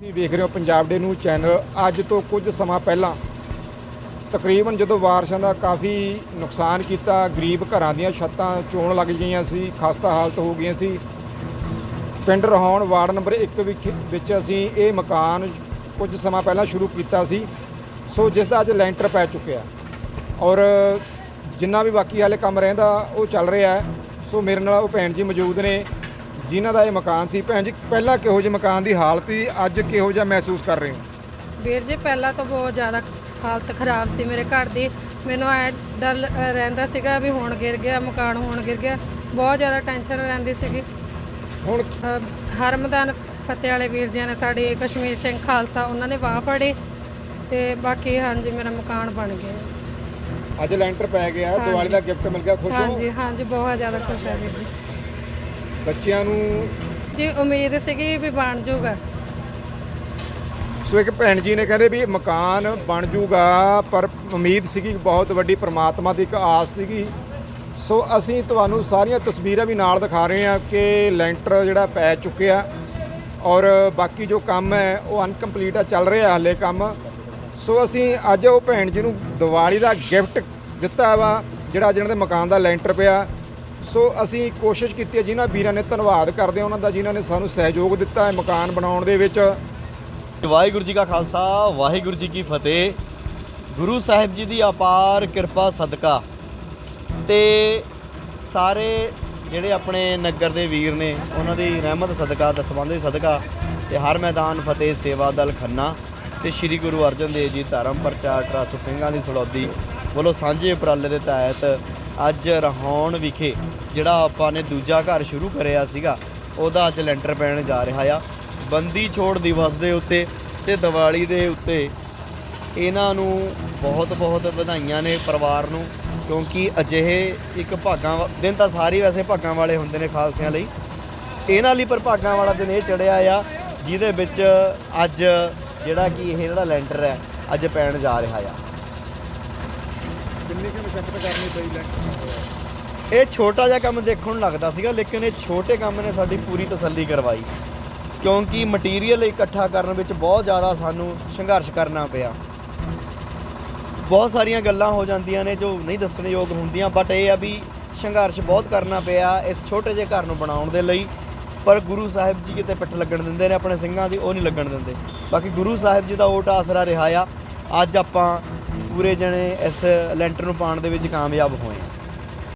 ਤੁਸੀਂ ਵੇਖ ਰਹੇ ਹੋ ਪੰਜਾਬ ਡੇ ਨੂੰ ਚੈਨਲ ਅੱਜ ਤੋਂ ਕੁਝ ਸਮਾਂ ਪਹਿਲਾਂ ਤਕਰੀਬਨ ਜਦੋਂ ਬਾਰਿਸ਼ਾਂ ਦਾ ਕਾਫੀ ਨੁਕਸਾਨ ਕੀਤਾ, ਗਰੀਬ ਘਰਾਂ ਦੀਆਂ ਛੱਤਾਂ ਚੋਣ ਲੱਗ ਗਈਆਂ ਸੀ, ਖਸਤਾ ਹਾਲਤ ਹੋ ਗਈਆਂ ਸੀ। ਪਿੰਡ ਰਹਾਉਣ ਵਾਰਡ ਨੰਬਰ 1 ਵਿੱਚ ਵਿੱਚ ਅਸੀਂ ਇਹ ਮਕਾਨ ਕੁਝ ਸਮਾਂ ਪਹਿਲਾਂ ਸ਼ੁਰੂ ਕੀਤਾ ਸੀ। ਸੋ ਜਿਸ ਦਾ ਅੱਜ ਲੈਂਟਰ ਪੈ ਚੁੱਕਿਆ ਔਰ ਜਿੰਨਾ ਵੀ ਬਾਕੀ ਹਾਲੇ ਕੰਮ ਰਹਿੰਦਾ, ਉਹ ਚੱਲ ਰਿਹਾ ਹੈ। ਸੋ ਮੇਰੇ ਨਾਲ ਉਹ ਭੈਣ ਜੀ ਮੌਜੂਦ ਨੇ। ਜਿਨ੍ਹਾਂ ਦਾ ਇਹ ਮਕਾਨ ਸੀ। ਭੈਣ ਜੀ ਪਹਿਲਾਂ ਕਿਹੋ ਜਿਹੇ ਮਕਾਨ ਦੀ ਹਾਲਤ ਸੀ? ਅੱਜ ਕਿਹੋ ਜਿਹਾ ਮਹਿਸੂਸ ਕਰ ਰਹੇ ਹੋ? ਵੀਰ ਜੀ ਪਹਿਲਾਂ ਤਾਂ ਬਹੁਤ ਜ਼ਿਆਦਾ ਹਾਲਤ ਖਰਾਬ ਸੀ ਮੇਰੇ ਘਰ ਦੀ। ਮੈਨੂੰ ਐ ਡਰ ਰਹਿੰਦਾ ਸੀਗਾ ਵੀ ਹੁਣ ਗਿਰ ਗਿਆ ਮਕਾਨ ਹੁਣ ਗਿਰ ਗਿਆ। ਬਹੁਤ ਜ਼ਿਆਦਾ ਟੈਨਸ਼ਨ ਰਹਿੰਦੀ ਸੀਗੀ। ਹੁਣ ਹਰਮਦਾਨ ਫਤਿਹ ਵਾਲੇ ਵੀਰ ਜੀ ਨੇ ਸਾਡੇ ਕਸ਼ਮੀਰ ਸਿੰਘ ਖਾਲਸਾ ਉਹਨਾਂ ਨੇ ਬਾਹ ਫੜੀ ਤੇ ਬਾਕੀ ਹਾਂਜੀ ਮੇਰਾ ਮਕਾਨ ਬਣ ਗਿਆ। ਅੱਜ ਲੈਂਟਰ ਪੈ ਗਿਆ। ਦੀਵਾਲੀ ਦਾ ਗਿਫਟ ਮਿਲ ਗਿਆ ਖੁਸ਼ ਹੋ? ਹਾਂਜੀ ਹਾਂਜੀ ਬਹੁਤ ਜ਼ਿਆਦਾ ਖੁਸ਼ ਹਾਂ ਵੀਰ ਜੀ। ਬੱਚਿਆਂ ਨੂੰ? ਜੀ ਉਮੀਦ ਸੀਗੀ ਵੀ ਬਣ ਜਾਊਗਾ ਸੋ ਇੱਕ ਭੈਣ ਜੀ ਨੇ ਕਹਿੰਦੇ ਵੀ ਮਕਾਨ ਬਣ ਜੂਗਾ ਪਰ ਉਮੀਦ ਸੀਗੀ ਬਹੁਤ ਵੱਡੀ ਪ੍ਰਮਾਤਮਾ ਦੀ ਇੱਕ ਆਸ ਸੀਗੀ। ਸੋ ਅਸੀਂ ਤੁਹਾਨੂੰ ਸਾਰੀਆਂ ਤਸਵੀਰਾਂ ਵੀ ਨਾਲ ਦਿਖਾ ਰਹੇ ਹਾਂ ਕਿ ਲੈਂਟਰ ਜਿਹੜਾ ਪੈ ਚੁੱਕਿਆ ਔਰ ਬਾਕੀ ਜੋ ਕੰਮ ਹੈ ਉਹ ਅਨਕੰਪਲੀਟ ਆ ਚੱਲ ਰਿਹਾ ਹਾਲੇ ਕੰਮ। ਸੋ ਅਸੀਂ ਅੱਜ ਉਹ ਭੈਣ ਜੀ ਨੂੰ ਦੀਵਾਲੀ ਦਾ ਗਿਫਟ ਦਿੱਤਾ ਵਾ ਜਿਹੜਾ ਜਿਹਨਾਂ ਦੇ ਮਕਾਨ ਦਾ ਲੈਂਟਰ ਪਿਆ। ਸੋ ਅਸੀਂ ਕੋਸ਼ਿਸ਼ ਕੀਤੀ ਹੈ, ਜਿਨ੍ਹਾਂ ਵੀਰਾਂ ਨੇ ਧੰਨਵਾਦ ਕਰਦੇ ਹਾਂ, ਉਹਨਾਂ ਦਾ ਜਿਨ੍ਹਾਂ ਨੇ ਸਾਨੂੰ ਸਹਿਯੋਗ ਦਿੱਤਾ ਹੈ ਮਕਾਨ ਬਣਾਉਣ ਦੇ ਵਿੱਚ। ਵਾਹਿਗੁਰੂ ਜੀ ਕਾ ਖਾਲਸਾ, ਵਾਹਿਗੁਰੂ ਜੀ ਕੀ ਫਤਿਹ। ਗੁਰੂ ਸਾਹਿਬ ਜੀ ਦੀ ਅਪਾਰ ਕਿਰਪਾ ਸਦਕਾ ਤੇ ਸਾਰੇ ਜਿਹੜੇ ਆਪਣੇ ਨਗਰ ਦੇ ਵੀਰ ਨੇ, ਉਹਨਾਂ ਦੀ ਰਹਿਮਤ ਸਦਕਾ, ਦਸਵੰਧ ਦੀ ਸਦਕਾ ਤੇ ਹਰ ਮੈਦਾਨ ਫਤਿਹ ਸੇਵਾ ਦਲ ਖੰਨਾ ਤੇ ਸ੍ਰੀ ਗੁਰੂ ਅਰਜਨ ਦੇਵ ਜੀ ਧਰਮ ਪ੍ਰਚਾਰ ਟਰਸਟ ਸਿੰਘਾਂ ਦੀ ਸੜੌਦੀ ਵੱਲੋਂ ਸਾਂਝੇ ਉਪਰਾਲੇ ਦੇ ਤਹਿਤ ਅੱਜ ਰਹਾਉਣ ਵਿਖੇ ਜਿਹੜਾ ਆਪਾਂ ਨੇ ਦੂਜਾ ਘਰ ਸ਼ੁਰੂ ਕਰਿਆ ਸੀਗਾ, ਉਹਦਾ ਅੱਜ ਲੈਂਟਰ ਪੈਣ ਜਾ ਰਿਹਾ ਆ। ਬੰਦੀ ਛੋੜ ਦਿਵਸ ਦੇ ਉੱਤੇ ਤੇ ਦੀਵਾਲੀ ਦੇ ਉੱਤੇ ਇਹਨਾਂ ਨੂੰ ਬਹੁਤ ਬਹੁਤ ਵਧਾਈਆਂ ਨੇ ਪਰਿਵਾਰ ਨੂੰ, ਕਿਉਂਕਿ ਅਜਿਹੇ ਇੱਕ ਭਾਗਾਂ ਵਾ- ਦਿਨ ਤਾਂ ਸਾਰੇ ਵੈਸੇ ਭਾਗਾਂ ਵਾਲੇ ਹੁੰਦੇ ਨੇ ਖਾਲਸਿਆਂ ਲਈ। ਇਹਨਾਂ ਲਈ ਪਰ ਭਾਗਾਂ ਵਾਲਾ ਦਿਨ ਇਹ ਚੜਿਆ ਆ, ਜਿਹਦੇ ਵਿੱਚ ਅੱਜ ਜਿਹੜਾ ਕਿ ਇਹ ਜਿਹੜਾ ਲੈਂਟਰ ਹੈ, ਅੱਜ ਪੈਣ ਜਾ ਰਿਹਾ ਆ। ਕਿੰਨੀ ਕਰਨੀ ਪਈ ਲੈਂਟਰ ਇਹ ਛੋਟਾ ਜਿਹਾ ਕੰਮ ਦੇਖਣ ਨੂੰ ਲੱਗਦਾ ਸੀਗਾ, ਲੇਕਿਨ ਇਹ ਛੋਟੇ ਕੰਮ ਨੇ ਸਾਡੀ ਪੂਰੀ ਤਸੱਲੀ ਕਰਵਾਈ। ਕਿਉਂਕਿ ਮਟੀਰੀਅਲ ਇਕੱਠਾ ਕਰਨ ਵਿੱਚ ਬਹੁਤ ਜ਼ਿਆਦਾ ਸਾਨੂੰ ਸੰਘਰਸ਼ ਕਰਨਾ ਪਿਆ। ਬਹੁਤ ਸਾਰੀਆਂ ਗੱਲਾਂ ਹੋ ਜਾਂਦੀਆਂ ਨੇ ਜੋ ਨਹੀਂ ਦੱਸਣਯੋਗ ਹੁੰਦੀਆਂ ਬਟ ਇਹ ਆ ਵੀ ਸੰਘਰਸ਼ ਬਹੁਤ ਕਰਨਾ ਪਿਆ ਇਸ ਛੋਟੇ ਜਿਹੇ ਘਰ ਨੂੰ ਬਣਾਉਣ ਦੇ ਲਈ। ਪਰ ਗੁਰੂ ਸਾਹਿਬ ਜੀ ਕਿਤੇ ਪਿੱਠ ਲੱਗਣ ਦਿੰਦੇ ਨੇ, ਆਪਣੇ ਸਿੰਘਾਂ ਦੀ ਉਹ ਨਹੀਂ ਲੱਗਣ ਦਿੰਦੇ। ਬਾਕੀ ਗੁਰੂ ਸਾਹਿਬ ਜੀ ਦਾ ਓਟ ਆਸਰਾ ਰਿਹਾ ਆ। ਅੱਜ ਆਪਾਂ ਪੂਰੇ ਜਣੇ ਇਸ ਲੈਂਟਰ ਨੂੰ ਪਾਉਣ ਦੇ ਵਿੱਚ ਕਾਮਯਾਬ ਹੋਏ